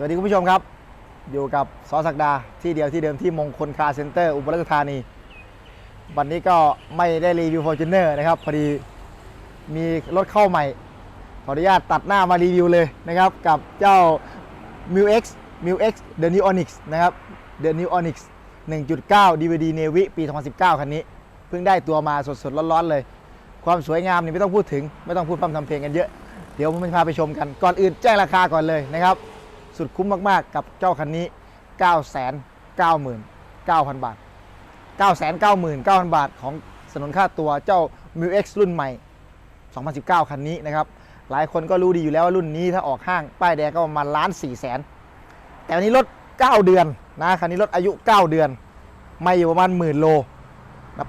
สวัสดีคุณผู้ชมครับ อยู่กับสอศักดาที่เดียวที่เดิมที่มงคลคาเซ็นเตอร์อุบลราชธานี วันนี้ก็ไม่ได้รีวิว f o r t u n e r นะครับ พอดีมีรถเข้าใหม่ ขออนุญาตตัดหน้ามารีวิวเลยนะครับ กับเจ้า m u x m u x The New Onyx นะครับ The New Onyx 1.9 DVD Navy ปี 2019 คันนี้ เพิ่งได้ตัวมาสดๆ ร้อนๆเลย ความสวยงามนี่ไม่ต้องพูดถึง ไม่ต้องพูดพร่ำทำเพลงกันเยอะ เดี๋ยวผมจะพาไปชมกัน ก่อนอื่นแจ้งราคาก่อนเลยนะครับ สุดคุ้มมากๆ กับเจ้าคันนี้ 999,000 บาท 999,000 บาท ของสนนค่าตัวเจ้า m u x รุ่นใหม่ 2019 คันนี้นะครับ หลายคนก็รู้ดีอยู่แล้วว่ารุ่นนี้ถ้าออกห้าง ป้ายแดงก็ประมาณล้าน4แสนแต่วันนี้รถ9เดือนนะคันนี้รถอายุ 9 เดือน ไม่อยู่ประมาณหมื่นโล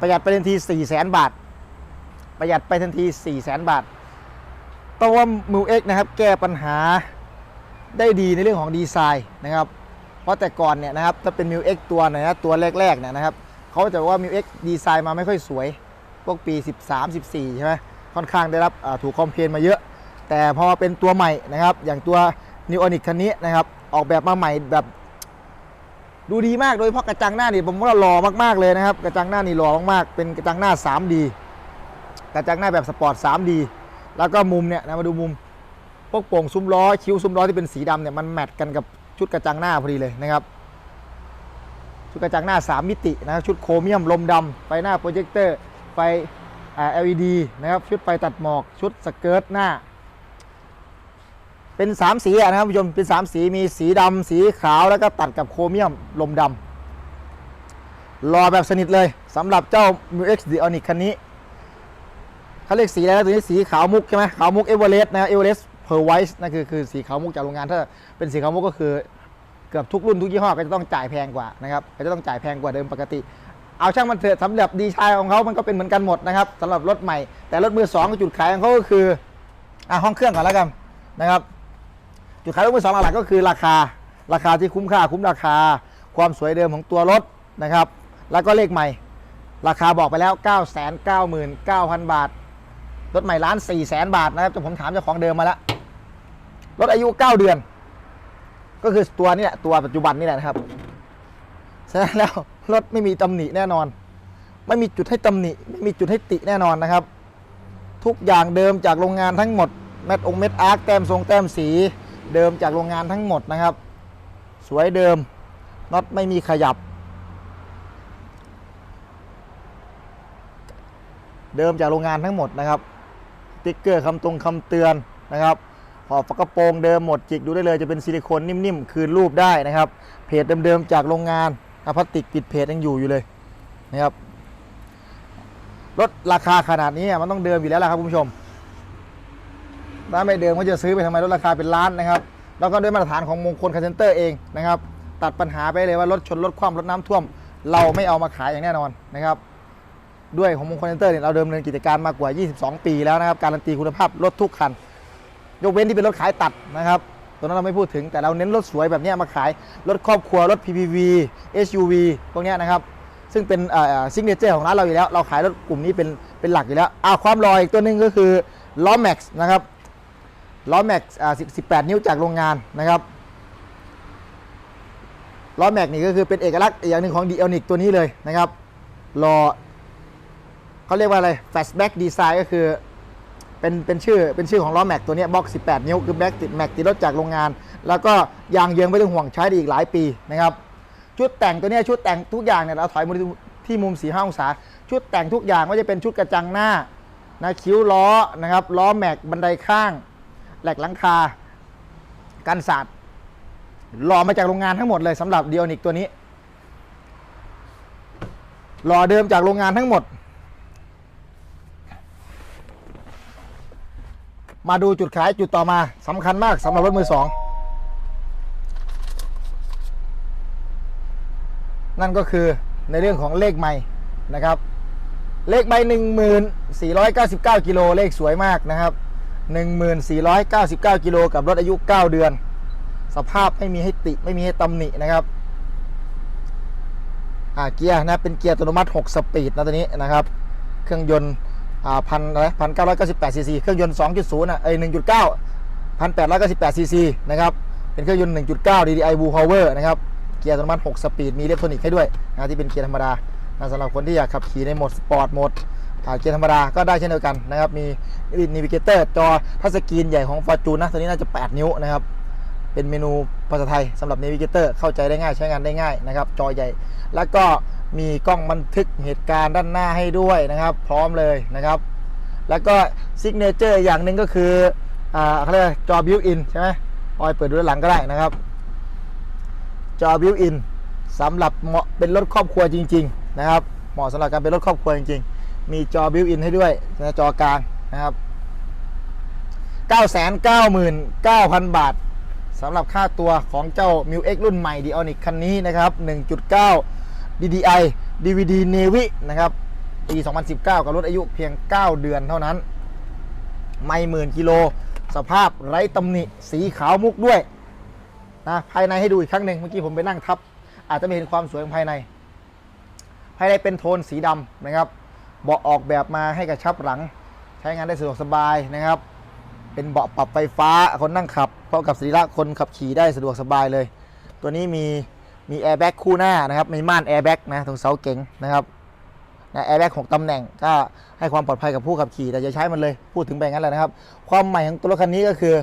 ประหยัดไปทันที4แสนบาท ประหยัดไปทันที4แสนบาทต้องว่า m u x นะครับ แก้ปัญหา ได้ดีในเรื่องของดีไซน์นะครับ เพราะแต่ก่อนเนี่ยนะครับถ้าเป็น m u x ตัวไหนนะตัวแรกๆเนี่ยนะครับเขาจะบอกว่า m u x ดีไซน์มาไม่ค่อยสวย พวกปี 13 14 ใช่ไหมค่อนข้างได้รับถูกคอมเพลนมาเยอะ แต่พอเป็นตัวใหม่นะครับ อย่างตัว New Onyx คันนี้นะครับ ออกแบบมาใหม่แบบดูดีมากโดยเฉพาะกระจังหน้านี่ผมว่าหล่อมากๆเลยนะครับ กระจังหน้านี่หล่อมากๆเป็นกระจังหน้า 3D กระจังหน้าแบบสปอร์ต 3D แล้วก็มุมเนี่ยนะมาดูมุม พวกโป่งซุ้มล้อคิ้วซุ้มล้อที่เป็นสีดำเนี่ยมันแมทกันกับชุดกระจังหน้าพอดีเลยนะครับ ชุดกระจังหน้า 3 มิตินะครับชุดโครเมียมลมดำไฟหน้าโปรเจคเตอร์ไฟ LED นะครับชุดไฟตัดหมอกชุดสเกิร์ตหน้า เป็น 3 สีนะครับผู้ชมเป็น 3 สีมีสีดำสีขาวแล้วก็ตัดกับโครเมียมลมดำรอแบบสนิทเลยสำหรับเจ้า m u x The Onyx คันนี้เขาเรียกสีอะไรนะตัวนี้สีขาวมุกใช่ไหมขาวมุกเอเวอเรสต์นะเอเวอเรสต์ เพอร์ไวส์นั่นคือคือสีขาวมุกจากโรงงานถ้าเป็นสีขาวมุกก็คือเกือบทุกรุ่นทุกยี่ห้อก็จะต้องจ่ายแพงกว่านะครับก็จะต้องจ่ายแพงกว่าเดิมปกติ เอาช่างมันเถอะสำหรับดีไซน์ของเขามันก็เป็นเหมือนกันหมดนะครับสำหรับรถใหม่ แต่รถมือสองจุดขายของเขาก็คืออะห้องเครื่องก่อนแล้วกันนะครับจุดขายรถมือสองหลักๆก็คือราคาราคาที่คุ้มค่าคุ้มราคา ความสวยเดิมของตัวรถนะครับ แล้วก็เลขใหม่ ราคาบอกไปแล้ว 9 9 9 9 0 0 0 บาท รถใหม่ล้าน4แสนบาทนะครับแต่ผมถามเจ้าของเดิมมาแล้ว รถอายุ 9 เดือน ก็คือตัวนี้แหละตัวปัจจุบันนี่แหละนะครับฉะนั้นแล้วรถไม่มีตำหนิแน่นอน ไม่มีจุดให้ตำหนิ ไม่มีจุดให้ติแน่นอนนะครับ ทุกอย่างเดิมจากโรงงานทั้งหมดแมตองเม็ดอาร์คแต้มทรงแต้มสี เดิมจากโรงงานทั้งหมดนะครับ สวยเดิมน็อตไม่มีขยับ เดิมจากโรงงานทั้งหมดนะครับติ๊กเกอร์คำตรงคำเตือนนะครับ ขอบฝากระโปรงเดิมหมดจิกดูได้เลยจะเป็นซิลิโคนนิ่มๆ คืนรูปได้นะครับ เพจเดิมๆ จากโรงงานอะพลาสติกปิดเพจยังอยู่อยู่เลยนะครับรถราคาขนาดนี้มันต้องเดิมอยู่แล้วละครับคุณผู้ชม ถ้าไม่เดิมก็จะซื้อไปทำไมลดราคาเป็นล้านนะครับ แล้วก็ด้วยมาตรฐานของมงคลคาเซนเตอร์เองนะครับ ตัดปัญหาไปเลยว่ารถชนรถคว่ำรถน้ำท่วม เราไม่เอามาขายอย่างแน่นอนนะครับ ด้วยของมงคลคาเซนเตอร์เนี่ยเราเดิมเนินกิจการมากว่า 22 ปีแล้วนะครับ การันตีคุณภาพรถทุกคัน ยกเว้นที่เป็นรถขายตัดนะครับตัวนั้นเราไม่พูดถึงแต่เราเน้นรถสวยแบบนี้มาขาย รถครอบครัวรถ PPV SUV พวกนี้นะครับ ซึ่งเป็นซิงเกิลเจอร์ของร้านเราอยู่แล้ว เราขายรถกลุ่มนี้เป็นเป็นหลักอยู่แล้วอ่าความลอยอีกตัวหนึงก็คือล้อแม็กซ์นะครับล้อแม็กซ์อ่า18นิ้วจากโรงงานนะครับล้อแม็กซ์นี่ก็คือเป็นเอกลักษณ์อย่างหนึ่งของดีเอลนิกตัวนี้เลยนะครับล้อเขาเรียกว่าอะไรแฟชแบ็กดีไซน์ก็คือ เป็นเป็นชื่อเป็นชื่อของล้อแม็กตัวนี้บล็อก 18 นิ้ว คือแบ็กติดแม็กติดรถจากโรงงาน แล้วก็ยางเยิงไม่ต้องห่วงใช้ได้อีกหลายปีนะครับชุดแต่งตัวนี้ชุดแต่งทุกอย่างเนี่ยเราถอยมาที่มุม4 5องศา ชุดแต่งทุกอย่างว่าจะเป็นชุดกระจังหน้านะคิ้วล้อนะครับล้อแม็กบันไดข้าง แหลกหลังคากันสาดหล่อมาจากโรงงานทั้งหมดเลยสำหรับเดียนิกตัวนี้หล่อเดิมจากโรงงานทั้งหมด มาดูจุดขายจุดต่อมาสำคัญมากสำหรับรถมือสองนั่นก็คือในเรื่องของเลขใหม่นะครับ เลขใบ1499กิโลเลขสวยมากนะครับ 1499กิโลกับรถอายุ 9 เดือน สภาพไม่มีให้ติไม่มีให้ตำหนินะครับอ่าเกียร์นะเป็นเกียร์อัตโนมัติ 6 สปีดนะตัวนี้นะครับ เครื่องยนต์ พันอะไรพันเก้าร้อยเก้าสิบแปดซีซีเครื่องยนต์2.0อะเอ้ย1.9 1,898ซีซีนะครับ เป็นเครื่องยนต์หนึ่งจุดเก้า DDI Blue Power นะครับ เกียร์อัตโนมัติ6สปีด มีอิเล็กทรอนิกส์ให้ด้วยนะที่เป็นเกียร์ธรรมดานะสำหรับคนที่อยากขับขี่ในโหมดสปอร์ตโหมดอ่าเกียร์ธรรมดาก็ได้เช่นเดียวกันนะครับ มีนิวิเกเตอร์จอทัชสกรีนใหญ่ของ Fortune นะตัวนี้น่าจะ 8 นิ้วนะครับเป็นเมนูภาษาไทยสำหรับ Navigator เข้าใจได้ง่ายใช้งานได้ง่ายนะครับจอใหญ่ แล้วก็ มีกล้องบันทึกเหตุการณ์ด้านหน้าให้ด้วยนะครับ พร้อมเลยนะครับ แล้วก็ซิกเนเจอร์อย่างหนึ่งก็คืออ่าเขาเรียกจอบิวอินใช่ไหมออยเปิดดูด้านหลังก็ได้นะครับ จอบิวอินสำหรับเหมาะเป็นรถครอบครัวจริง ๆ นะครับ เหมาะสำหรับการเป็นรถครอบครัวจริง ๆ มีจอบิวอินให้ด้วยนะจอกลางนะครับ 999,000 บาทสำหรับค่าตัวของเจ้า m ิ X รุ่นใหม่ d i o n i c คันนี้นะครับ 1.9 DDI DVD Navy นะครับปี 2019 กับรถอายุเพียง 9 เดือนเท่านั้น ไม่หมื่นกิโล สภาพไร้ตำหนิ สีขาวมุกด้วยนะภายในให้ดูอีกครั้งหนึ่งเมื่อกี้ผมไปนั่งทับ อาจจะไม่เห็นความสวยของภายใน ภายในเป็นโทนสีดำนะครับ เบาะออกแบบมาให้กระชับหลัง ใช้งานได้สะดวกสบายนะครับ เป็นเบาะปรับไฟฟ้าคนนั่งขับพร้อมกับสรีระคนขับขี่ได้สะดวกสบายเลย ตัวนี้มี มีแอร์แบ็กคู่หน้านะครับ มีม่านแอร์แบ็กนะตรงเสาเก๋งนะครับนะแอร์แบ็กของตำแหน่งก็ให้ความปลอดภัยกับผู้ขับขี่แต่จะใช้มันเลยพูดถึงไปงั้นแหละนะครับ ความใหม่ของตัวรถคันนี้ก็คือ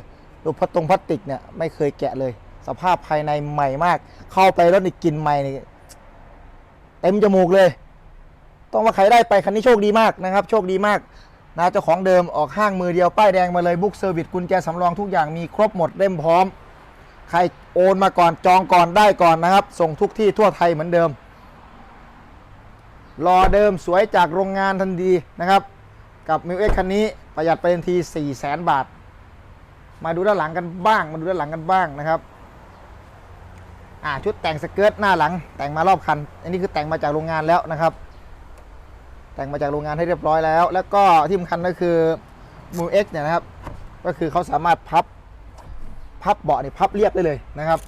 รูปพัดตรงพลาสติกเนี่ยไม่เคยแกะเลย สภาพภายในใหม่มาก เข้าไปรถนี่กลินใหม่นี่เต็มจมูกเลย ต้องว่าใครได้ไปคันนี้โชคดีมากนะครับ โชคดีมากนะเจ้าของเดิมออกห้างมือเดียวป้ายแดงมาเลยบุ๊กเซอร์วิสกุญแจสำรองทุกอย่างมีครบหมดเล่มพร้อม ใคร โอนมาก่อนจองก่อนได้ก่อนนะครับ ส่งทุกที่ทั่วไทยเหมือนเดิม รอเดิมสวยจากโรงงานทันทีนะครับ กับมิวเอ็กคันนี้ประหยัดไปทันที4 0 0 0 0 0 บาท มาดูด้านหลังกันบ้าง มาดูด้านหลังกันบ้างนะครับอ่าชุดแต่งสเกิร์ตหน้าหลัง แต่งมารอบคัน อันนี้คือแต่งมาจากโรงงานแล้วนะครับ แต่งมาจากโรงงานให้เรียบร้อยแล้ว แล้วก็ที่สำคัญก็คือมูเอ็กเนี่ยนะครับ ก็คือเขาสามารถพับ พับเบาะนี่พับเรียบได้เลยนะครับ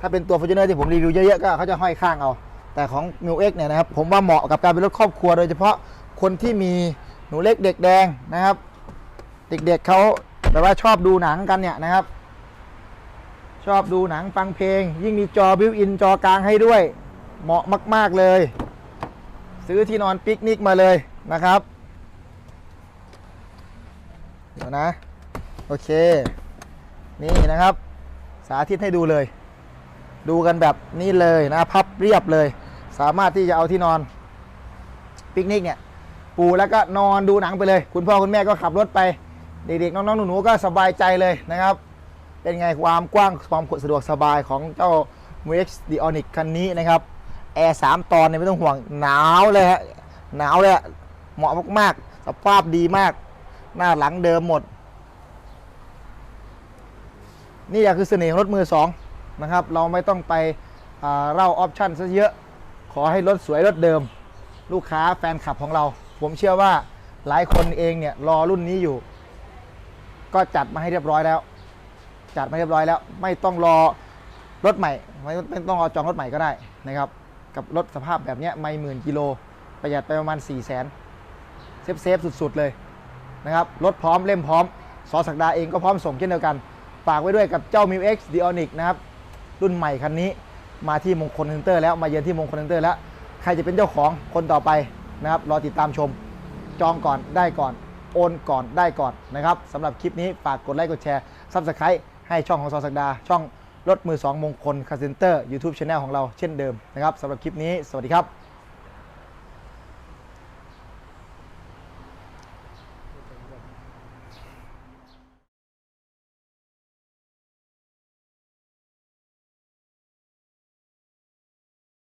ถ้าเป็นตัว f o r t u n e r ที่ผมรีวิวเยอะๆก็เขาจะห้อยข้างเอา แต่ของ m ิ X เนี่ยนะครับผมว่าเหมาะกับการเป็นรถครอบครัว โดยเฉพาะคนที่มีหนูเล็กเด็กแดงนะครับ เด็กๆเขาแบบว่าชอบดูหนังกันเนี่ยนะครับ ชอบดูหนังฟังเพลง ยิ่งมีจอบิวอินจอกลางให้ด้วย เหมาะมาก ๆเลย ซื้อที่นอนปิกนิกมาเลยนะครับ เดี๋ยวนะ โอเค นี่นะครับ สาธิตให้ดูเลย ดูกันแบบนี้เลยนะพับเรียบเลย สามารถที่จะเอาที่นอนปิกนิกเนี่ยปูแล้วก็นอนดูหนังไปเลย คุณพ่อคุณแม่ก็ขับรถไป เด็กๆน้องๆหนูๆก็สบายใจเลยนะครับ เป็นไงความกว้างความสะดวกสบายของเจ้า m x d i o n i c คันนี้นะครับแอร์สามตอนเนี่ยไม่ต้องห่วงหนาวเลยฮะหนาวเลยอะเหมาะมากๆสภาพดีมาก หน้าหลังเดิมหมด นี่คือเสน่ห์รถมือสองนะครับ เราไม่ต้องไปเล่าออปชั่นซะเยอะขอให้รถสวยรถเดิม ลูกค้าแฟนคลับของเรา ผมเชื่อว่าหลายคนเองเนี่ยรอรุ่นนี้อยู่ ก็จัดมาให้เรียบร้อยแล้ว จัดมาเรียบร้อยแล้ว ไม่ต้องรอรถใหม่ไม่ไม่ต้องรอจองรถใหม่ก็ได้นะครับ กับรถสภาพแบบนี้ไม่หมื่นกิโลประหยัดไปประมาณ4 0 0 0 0 0เซฟเซฟสุดๆเลยนะครับรถพร้อมเล่มพร้อมสอสักดาเองก็พร้อมส่งเช่นเดียวกัน ฝากไว้ด้วยกับเจ้า m ิ X d i o n i c นะครับ รุ่นใหม่คันนี้มาที่มงคลเซ็นเตอร์แล้วมาเยือนที่มงคลเซ็นเตอร์แล้ว ใครจะเป็นเจ้าของคนต่อไปนะครับ รอติดตามชม จองก่อนได้ก่อน โอนก่อนได้ก่อนนะครับสำหรับคลิปนี้ฝากกดไลค์กดแชร์ซับสไครต์ให้ช่องของซอสักดา ช่องรถมือ 2 มงคลคาเซนเตอร์ YouTube Channel ของเราเช่นเดิมนะครับสำหรับคลิปนี้สวัสดีครับ